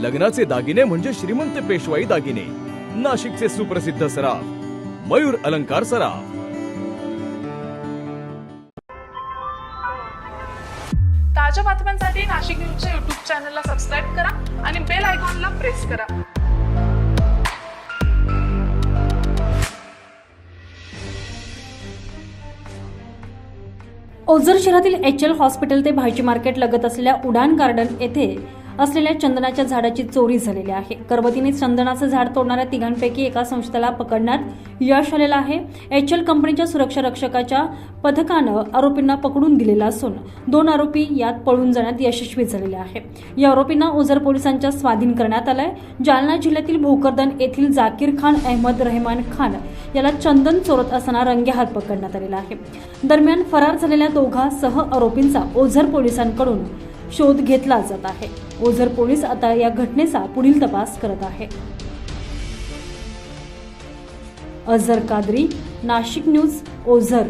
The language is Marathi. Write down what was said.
लग्नाचे दागिने म्हणजे श्रीमंत पेशवाई दागिने. नाशिकचे सुप्रसिद्ध सराफ मयूर अलंकार सराफ. ताज्या बातम्यांसाठी नाशिक न्यूजच्या युट्यूब चॅनलला सबस्क्राईब करा आणि बेल आयकॉनला प्रेस करा. ओझर शहरातील एच एल हॉस्पिटल ते भाजी मार्केट लगत असलेल्या उडान गार्डन येथे असलेल्या चंदनाच्या झाडाची चोरी झालेली आहे. करवतीने चंदनाचं झाड तोडणाऱ्या तिघांपैकी एका संस्थेला पकडण्यात यश आलेलं आहे. एच एल कंपनीच्या सुरक्षा रक्षकाच्या पथकानं आरोपींना पकडून दिलेलं असून दोन आरोपी यात पळून जाण्यात यशस्वी झालेले आहे. या आरोपींना ओझर पोलिसांच्या स्वाधीन करण्यात आलंय. जालना जिल्ह्यातील भोकरदन येथील जाकीर खान अहमद रहमान खान याला चंदन चोरत असताना रंगेहात पकडण्यात आलेला आहे. दरम्यान फरार झालेल्या दोघा सह आरोपींचा ओझर पोलिसांकडून शोध घेतला जात आहे. ओझर पोलीस आता या घटनेचा पुढील तपास करत आहे. अझर कादरी नाशिक न्यूज ओझर.